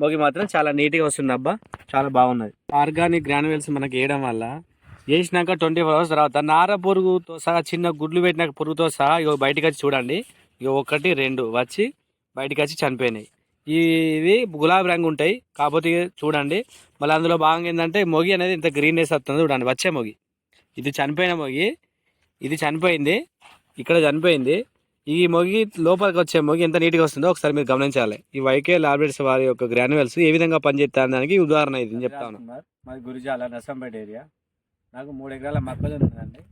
మొగి మాత్రం చాలా నీట్గా వస్తుంది అబ్బా. చాలా బాగున్నది. ఆర్గానిక్ గ్రానువెల్స్ మనకి వేయడం వల్ల వేసినాక ట్వంటీ ఫోర్ అవర్స్ తర్వాత నార పురుగుతో సహా చిన్న గుడ్లు పెట్టిన పురుగుతో సహా ఇగో బయటకు వచ్చి చూడండి. ఇక ఒకటి రెండు వచ్చి బయటకు వచ్చి చనిపోయినాయి. ఇవి గులాబీ రంగు ఉంటాయి. కాకపోతే చూడండి. మళ్ళీ అందులో భాగంగా ఏంటంటే మొగి అనేది ఇంత గ్రీన్నెస్ వస్తుంది చూడండి. వచ్చే మొగి. ఇది చనిపోయిన మొగి. ఇది చనిపోయింది. ఇక్కడ చనిపోయింది. ఈ మొగి లోపలికి వచ్చే మొగి ఎంత నీట్గా వస్తుందో ఒకసారి మీరు గమనించాలి. ఈ వైకే లాబరేట్స్ వారి యొక్క గ్రాన్యువల్స్ ఏ విధంగా పనిచేస్తారని దానికి ఉదాహరణ ఇది చెప్తాను. మాది గురిజాల నర్సంపేట ఏరియా. నాకు మూడు ఎకరాల మొక్కజొన్న ఉందండి.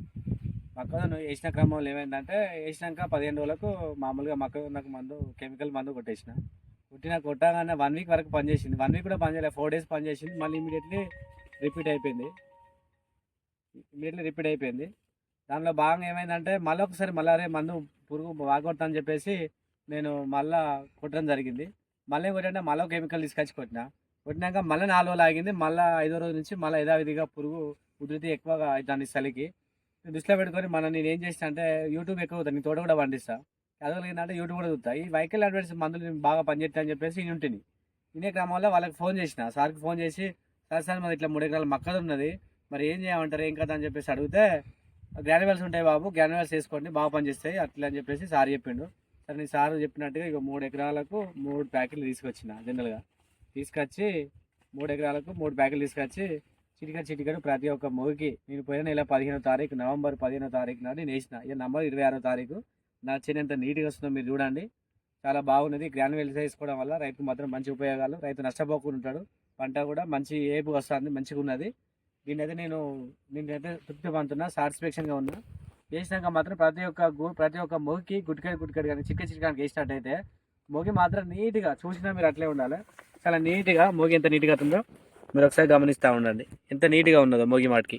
మొక్కజొన్న వేసిన క్రమంలో ఏమైందంటే వేసినాక పదిహేను రోజులకు మామూలుగా మొక్కజొన్నకు మందు కెమికల్ మందు కొట్టేసిన. కొట్టిన కొట్టగానే వన్ వీక్ వరకు పనిచేసింది. వన్ వీక్ కూడా పనిచేయలేదు ఫోర్ డేస్ పనిచేసింది. మళ్ళీ ఇమీడియట్లీ రిపీట్ అయిపోయింది. ఇమీడియట్లీ రిపీట్ అయిపోయింది. దానిలో భాగంగా ఏమైందంటే మళ్ళీ ఒకసారి మళ్ళీ మందు పురుగు బాగొడతా అని చెప్పేసి నేను మళ్ళా కొట్టడం జరిగింది. మళ్ళీ కొట్టిన మళ్ళీ కెమికల్ తీసుకొచ్చి కొట్టిన. కొట్టినాక మళ్ళీ నాలుగు రోజులు ఆగింది. మళ్ళీ ఐదో రోజు నుంచి మళ్ళీ యథావిధిగా పురుగు ఉధృతి ఎక్కువగా అవుతుంది చలికి. దృష్టిలో పెట్టుకొని మన నేను ఏం చేసిన అంటే యూట్యూబ్ ఎక్కువ అవుతుంది నీ తోట కూడా పండిస్తా. చదవగలిగిందంటే ఏంటంటే యూట్యూబ్ కూడా చూస్తా. ఈ వెహికల్ అడ్వర్టైజ్ మందులు నేను బాగా పనిచేస్తా అని చెప్పేసి నేను ఉంటుంది ఇనే క్రమంలో వాళ్ళకి ఫోన్ చేసిన. సార్కి ఫోన్ చేసి సార్ సార్ మరి ఇట్లా మూడు ఎకరాల మక్కలు ఉన్నది మరి ఏం చేయమంటారు? ఏం కదా అని చెప్పేసి అడిగితే గ్రానువల్స్ ఉంటాయి బాబు. గ్రానువల్స్ వేసుకోండి. బాగా పనిచేస్తాయి. అట్లా అని చెప్పేసి సార్ చెప్పిండు. సరే నేను సార్ చెప్పినట్టుగా ఇక మూడు ఎకరాలకు మూడు ప్యాకెట్లు తీసుకొచ్చిన జనరల్గా తీసుకొచ్చి మూడు ఎకరాలకు మూడు ప్యాకెట్లు తీసుకొచ్చి చిటిక చిటికడు ప్రతి ఒక్క మొగికి నేను పోయిన నెల పదిహేనో తారీఖు నవంబర్ పదిహేనో తారీఖు నాడు నేను వేసిన. ఇక నంబర్ ఇరవై ఆరో తారీఖు నా చేను ఎంత నీట్గా వస్తుందో మీరు చూడండి. చాలా బాగున్నది. గ్రానువల్స్ వేసుకోవడం వల్ల రైతుకు మాత్రం మంచి ఉపయోగాలు. రైతు నష్టపోకుండా ఉంటాడు. పంట కూడా మంచి ఏపు వస్తుంది మంచిగా ఉన్నది దీని అయితే నేను నేనైతే తృప్తి పొందుతున్నా సాటిస్ఫాక్షన్గా ఉన్నా. వేసినాక మాత్రం ప్రతి ఒక్క గు ప్రతి ఒక్క మొగికి గుట్కడి గుట్కడి కానీ చిక్క చిక్కడానికి వేసినట్టయితే మొగి మాత్రం నీట్గా చూసినా మీరు అట్లే ఉండాలి. చాలా నీట్గా మొగి ఎంత నీట్గా ఉందో మీరు ఒకసారి గమనిస్తూ ఉండండి. ఎంత నీట్గా ఉన్నదో మొగి మాటికి.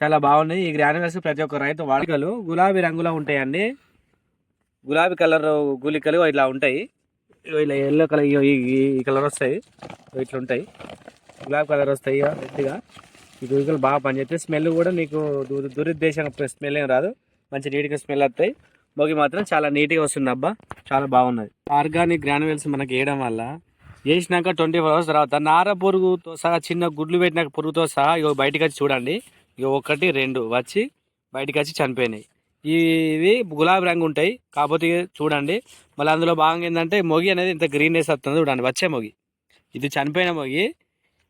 చాలా బాగున్నాయి. ఈ గ్రానులస్ ప్రతి ఒక్క రైతు వాడికలు గులాబీ రంగులో ఉంటాయండి. గులాబీ కలర్ గుళికలు ఇట్లా ఉంటాయి. ఇలా ఎల్లో కలర్ ఇగో ఈ కలర్ వస్తాయి. ఇట్లా ఉంటాయి. గులాబీ కలర్ వస్తాయి ఇక ఈ దూరికలు బాగా పనిచేస్తాయి. స్మెల్ కూడా నీకు దు- దురుద్దేశంగా స్మెల్ ఏం రాదు. మంచి నీట్గా స్మెల్ వస్తాయి. మొగి మాత్రం చాలా నీట్గా వస్తుంది అబ్బా. చాలా బాగున్నది. ఆర్గానిక్ గ్రానువల్స్ మనకి వేయడం వల్ల వేసినాక ట్వంటీ ఫోర్ అవర్స్ తర్వాత నార పురుగుతో సహా చిన్న గుడ్లు పెట్టిన పురుగుతో సహా ఇగో బయటకు వచ్చి చూడండి. ఇగో ఒకటి రెండు వచ్చి బయటకు వచ్చి చనిపోయినాయి. ఇవి గులాబీ రంగు ఉంటాయి. కాకపోతే చూడండి మళ్ళీ అందులో భాగంగా ఏంటంటే మొగి అనేది ఇంత గ్రీన్నెస్ వస్తుంది చూడండి వచ్చే మొగి. ఇది చనిపోయిన మొగి.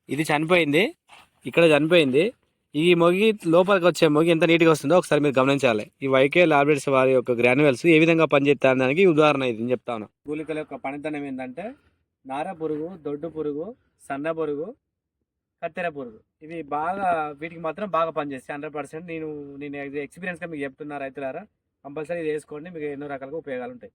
ఇది చనిపోయింది. ఇక్కడ చనిపోయింది. ఈ మొగి లోపలికి వచ్చే మొగి ఎంత నీట్గా వస్తుందో ఒకసారి మీరు గమనించాలి. ఈ వైకే లాబరేట్స్ వారి యొక్క గ్రానువల్స్ ఏ విధంగా పనిచేస్తారని దానికి ఉదాహరణ ఇది నేను చెప్తాను. మూలికల యొక్క పనితనం ఏంటంటే నార పురుగు దొడ్డు పురుగు సన్న పురుగు కత్తెర పురుగు ఇవి బాగా వీటికి మాత్రం బాగా పనిచేస్తాయి. హండ్రెడ్ పర్సెంట్ నేను నేను ఎక్స్పీరియన్స్గా మీకు చెప్తున్నా రైతులారా. కంపల్సరీ ఇది వేసుకోండి. మీకు ఎన్నో రకాలుగా ఉపయోగాలు ఉంటాయి.